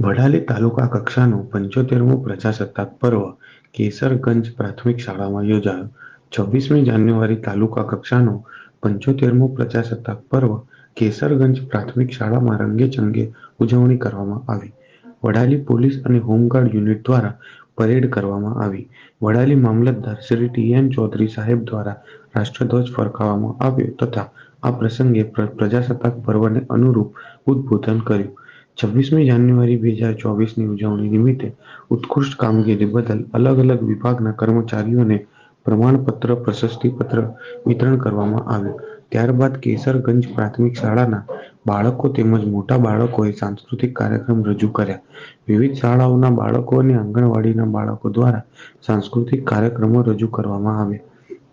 વડાલી તાલુકા કક્ષાનું પંચોતેરમું પ્રજાસત્તાક પર્વ કેસરગંજ પ્રાથમિક શાળામાં યોજાયો. છવ્વીસમી જાન્યુઆરી તાલુકા કક્ષાનું પંચોતેરમું પ્રજાસત્તાક પર્વ કેસરગંજ પ્રાથમિક શાળામાં રંગેચંગે ઉજવણી કરવામાં આવી. વડાલી પોલીસ અને હોમગાર્ડ યુનિટ દ્વારા પરેડ કરવામાં આવી. વડાલી મામલતદાર શ્રી ટી એન ચૌધરી સાહેબ દ્વારા રાષ્ટ્રધ્વજ ફરકાવવામાં આવ્યો તથા આ પ્રસંગે પ્રજાસત્તાક પર્વને અનુરૂપ ઉદ્બોધન કર્યું. છવ્વીસમી જાન્યુઆરી બે હજાર ચોવીસની ઉજવણી નિમિત્તે ઉત્કૃષ્ટ કામગીરી બદલ અલગ અલગ વિભાગના કર્મચારીઓને પ્રમાણપત્ર, પ્રશસ્તિપત્ર વિતરણ કરવામાં આવ્યું. ત્યારબાદ કેસરગંજ પ્રાથમિક શાળાના બાળકો તેમજ મોટા બાળકોએ સાંસ્કૃતિક કાર્યક્રમ રજૂ કર્યા. વિવિધ શાળાઓના બાળકો અને આંગણવાડીના બાળકો દ્વારા સાંસ્કૃતિક કાર્યક્રમો રજૂ કરવામાં આવ્યા.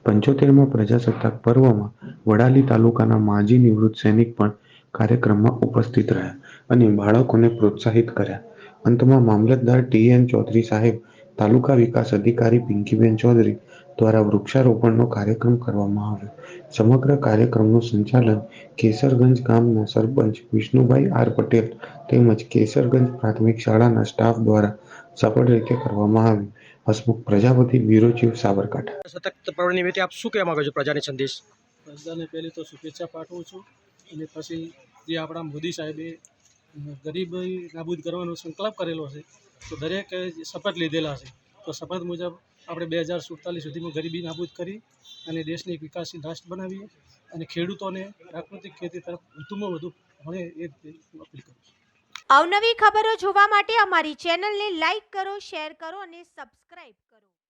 પંચોતેરમાં પ્રજાસત્તાક પર્વમાં વડાલી તાલુકાના માજી નિવૃત્ત સૈનિક પણ કાર્યક્રમમાં ઉપસ્થિત રહ્યા અને બાળકોને પ્રોત્સાહિત કર્યા. અંતમાં મામલતદાર ટી એન ચૌધરી સાહેબ તાલુકા વિકાસ અધિકારી પિંકીબેન ચૌધરી દ્વારા વૃક્ષારોપણનો કાર્યક્રમ કરવામાં આવ્યો. સમગ્ર કાર્યક્રમનું સંચાલન કેસરગંજ ગામના સરપંચ વિષ્ણુભાઈ આર પટેલ તેમજ કેસરગંજ પ્રાથમિક શાળાના સ્ટાફ દ્વારા સફળ રીતે કરવામાં આવ્યું. Hasmukh Prajapati bureau chief Sabarkantha. સતત પર્વ નિમિત્તે આપ શું કહેવા માંગો છો પ્રજાને સંદેશ? પ્રજાને પહેલી તો શુભેચ્છા પાઠવું છું. અને પછી જે આપણા મોદી સાહેબે ગરીબી નાબૂદ કરવાનો સંકલ્પ કરેલો છે, તો દરેકે શપથ લીધેલા છે, તો શપથ મુજબ આપણે બે હજાર સુડતાલીસ સુધીમાં ગરીબી નાબૂદ કરી અને દેશને એક વિકાસશીલ રાષ્ટ્ર બનાવીએ અને ખેડૂતોને પ્રાકૃતિક ખેતી તરફ વધુમાં વધુ મળે એ અપીલ કરું અવનવી ખબરો જોવા માટે અમારી ચેનલને લાઈક કરો, શેર કરો અને સબસ્ક્રાઇબ કરો